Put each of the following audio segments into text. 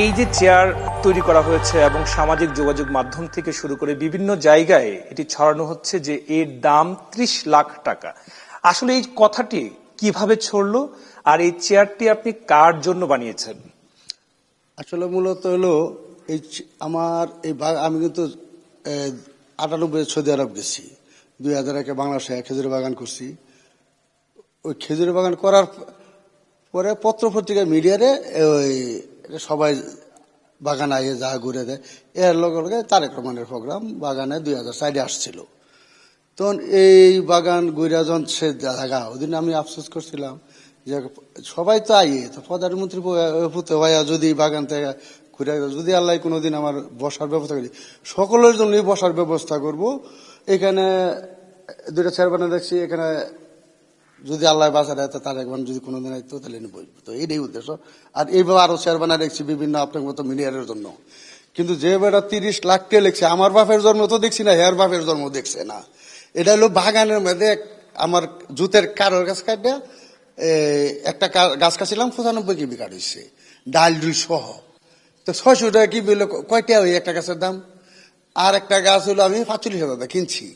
এই যে চেয়ার তৈরি করা হয়েছে এবং সামাজিক যোগাযোগ মাধ্যম থেকে শুরু করে বিভিন্ন জায়গায় এটি ছড়ানো হচ্ছে যে এর দাম ত্রিশ লাখ টাকা। আসলে এই কথাটি কীভাবে ছড়লো আর এই চেয়ারটি আপনি কার জন্য বানিয়েছেন? আসলে মূলত হলো এই আমার এই আমি কিন্তু আটানব্বই সৌদি আরব গেছি। দুই হাজার একে বাংলাদেশে খেজুর বাগান করছি। ওই খেজুর বাগান করার পরে পত্র পত্রিকা মিডিয়ারে ওই সবাই বাগান আইয়ে যা ঘুরে দেয়। এর লগে লগে তারেক রহমানের প্রোগ্রাম বাগানে দুই হাজার সাইডে আসছিল। তখন এই বাগান গুইরাজন সে জায়গা, ওদিন আমি আফসোস করছিলাম যে সবাই তো আইয়ে, তো প্রধানমন্ত্রী পুতে ভাইয়া যদি বাগান থেকে ঘুরে যদি আল্লাহ কোনোদিন আমার বসার ব্যবস্থা করি, সকলের জন্যই বসার ব্যবস্থা করব। এখানে দুইটা বানা দেখছি, এখানে যদি আল্লাহ দেয় তো তার একবার যদি কোনোদিন আইতো তাহলে বসবো তো এইটাই উদ্দেশ্য। আর এইভাবে আরও চেয়ার বানা দেখছি বিভিন্ন আপনার মতো মিডিয়ারের জন্য। কিন্তু যে বেটা তিরিশ লাখ কে লিখছে, আমার বাপের জন্ম তো দেখছি না, হেয়ার বাপের জন্ম দেখছে না। এটা হলো বাগানের মধ্যে আমার জুতের কারোর গাছ কাটিয়া একটা গাছ কাছিলাম পঁচানব্বই কেবি কাটিছে, ডাল ডুল সহ। তো ছয়শো টাকা কি বলল কয়টা ওই একটা গাছের দাম? আর একটা গাছ হলো, আমি পাঁচচল্লিশ হাজার কিনছি।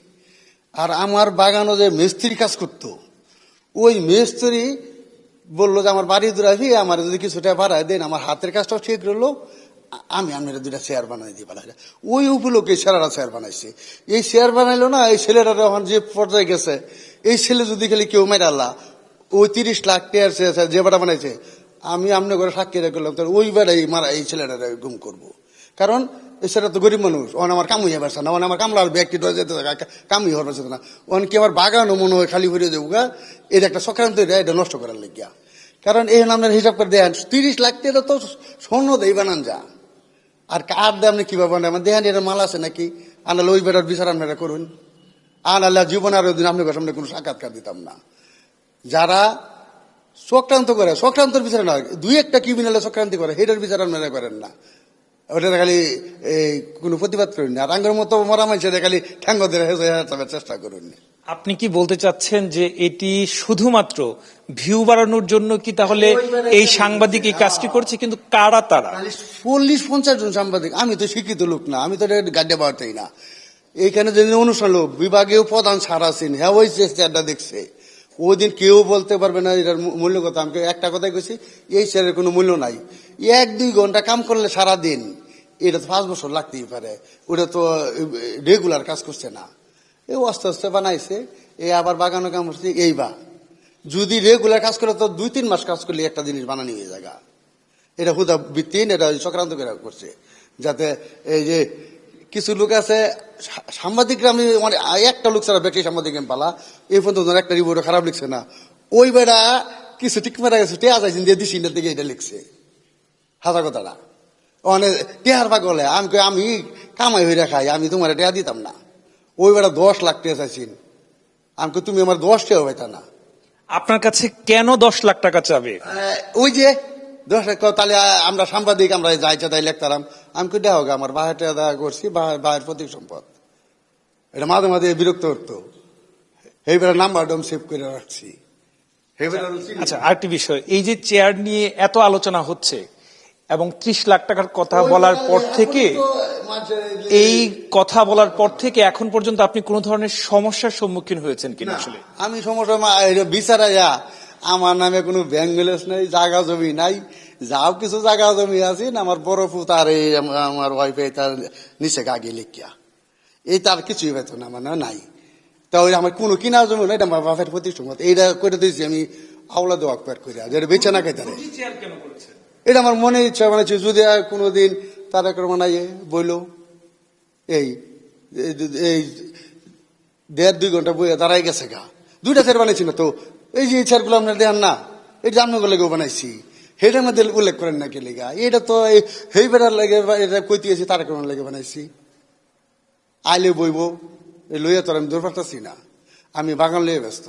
আর আমার বাগানও যে মিস্ত্রি কাজ করতো ওই মিস্ত্রি বলল যে, আমার বাড়ি দূরাবি আমার যদি কিছুটা বাড়ায় দেন, আমার হাতের কাজটাও ঠিক রইল। আমি আপনারা দুটা চেয়ার বানাই দিই পালাই ওই উপলক্ষে ছেলেরা চেয়ার বানাইছে। এই চেয়ার বানাইলো না, এই ছেলেরা যখন যে পর্যায়ে গেছে। এই ছেলে যদি খালি কেউ মেরে আল্লাহ, ওই তিরিশ লাখ টেয়ার চেয়ার যে বেটা বানাইছে, আমি আমনে করে সাক্ষী তাহলে ওই বেড়াই মারা, এই ছেলেটা গুম করব। কারণ ছেলেটা তো গরিব মানুষ ওন আমার কামুই পারছে না ওন আমার কামলার ব্যক্তি ডরে যেতে থাকে কামুই হওয়ার পারছে না। ওন কি আমার বাগানও মনে হয় খালি ভরে দেবো গা? এটা একটা সক্রান্ত এটা এটা নষ্ট করার লেগিয়া। কারণ এই আপনার হিসাব করে দেন তিরিশ লাখ টাকা তো স্বর্ণ দেই বানান যা। আর কার দাম আপনি কীভাবে বানান আমার দেহান এটা মাল আছে নাকি? আনালে ওই বেটার বিচার আপনারা করুন। আনালে জীবন আর ওই দিন আপনার সামনে কোনো সাক্ষাৎকার দিতাম না। যারা চক্রান্ত করে, চক্রান্তর বিচার না, দুই একটা ক্রিমিনালে চক্রান্তি করে সেটার বিচার আপনারা করেন না। ওটা খালি এই কোনো প্রতিবাদ করেন। না আর আঙ্গের মতো মরা মানুষের খালি ঠ্যাঙ্গ ধরে চেষ্টা করুন। আপনি কি বলতে চাচ্ছেন যে এটি শুধুমাত্র ভিউ বাড়ানোর জন্য কি তাহলে এই সাংবাদিক এই কাজটি করছে কিন্তু কারা তারা? চল্লিশ পঞ্চাশ জন সাংবাদিক আমি তো শিক্ষিত লোক না আমি তো গাড্ডে পাওয়াতেই না। এইখানে যে অনুষ্ঠান লোক বিভাগীয় প্রধান সার আছেন হ্যাঁ ওই চেষ্টাটা দেখছে। ওই দিন কেউ বলতে পারবে না এটার মূল্য কথা আমি একটা কথাই কইছি, এই শেয়ারের কোনো মূল্য নাই। এক দুই ঘণ্টা কাম করলে সারা দিন এটা তো পাঁচ বছর লাগতেই পারে। ওটা তো রেগুলার কাজ করছে না। এই আস্তে আস্তে বানাইছে এই আবার বাগানো কাম করছে, এই বা। যদি রেগুলার কাজ করে, তো দুই তিন মাস কাজ করলে একটা জিনিস বানানি হয়ে জায়গা এটা হুদা ভিত্তিহীন এটা চক্রান্ত করে করছে। যাতে এই যে কিছু লোক আছে সাংবাদিকরা আমি মানে একটা লোক ছাড়া বেশি সাংবাদিক আমি পালা। এই পর্যন্ত একটা রিপোর্ট খারাপ লিখছে না। ওই বেড়া কিছু ঠিক মারা গেছে টেয়া যাইছেন দিয়ে দিছি না দিকে এটা লিখছে। হাজার কথাটা। মানে টেহার পাগলে আমি কই, আমি কামাই হয়ে খাই আমি তোমার টেয়া দিতাম না। ওই বেড়া দশ লাখ টেয়া চাইছেন। আমি তুমি আমার দশ টেয়া হইতা না। আপনার কাছে কেন দশ লাখ টাকা চাবে? ওই যে দশ লাখ তাহলে আমরা সাংবাদিক আমরা যাইতে তাই লেখতাম। আমি কই দেখো আমার বাহারটা দেখা করছি বাহার প্রতীক সম্পদ। এটা মাঝে মাঝে বিরক্ত করতো এইবার নাম্বার ডম সেভ করে রাখছি। আচ্ছা আরেকটি বিষয় এই যে চেয়ার নিয়ে এত আলোচনা হচ্ছে এবং ত্রিশ লাখ টাকার কথা বলার পর থেকে এই কথা বলার পর থেকে এখন পর্যন্ত আপনি কোন ধরনের সমস্যার সম্মুখীন হয়েছেন কিনা আসলে? আমি সমস্যা বিচারা বিচারাইয়া আমার নামে কোনো ব্যাংক নাই নেই জায়গা জমি নাই যাও কিছু জায়গা জমি আছে না আমার বড় পু তার এই আম- আমার ওয়াইফে তার নিচে গাগি লিখিয়া। এই তার কিছুই পেত না মানে নাই। তা ওই আমার কোনো কিনা জমি নাই এটা আমার বাপের প্রতিষ্ঠান এইটা করে দিয়েছি আমি আওলা দেওয়া পেট করিয়া যেটা বেচে না খাইতারে এটা আমার মনে ইচ্ছা মানে যদি আর কোনোদিন তারা মানে বইল এই এই- দেড় দুই ঘণ্টা বইয়ে দাঁড়াই গেছে গা। দুইটা চেয়ার বানাইছি না তো এই যে এই চেয়ারগুলো আপনার দেন না এই আপনার লেগেও বানাইছি। সেটার মধ্যে উল্লেখ করেন নাকি লেগা? এটা তো হেই বেড়ার লেগে এটা কইতে গেছি তার কারণ লেগে বানাইছি। আইলে বইব লইয়া তোর আমি দূর পারতাছি না। আমি বাগান লইয়া ব্যস্ত।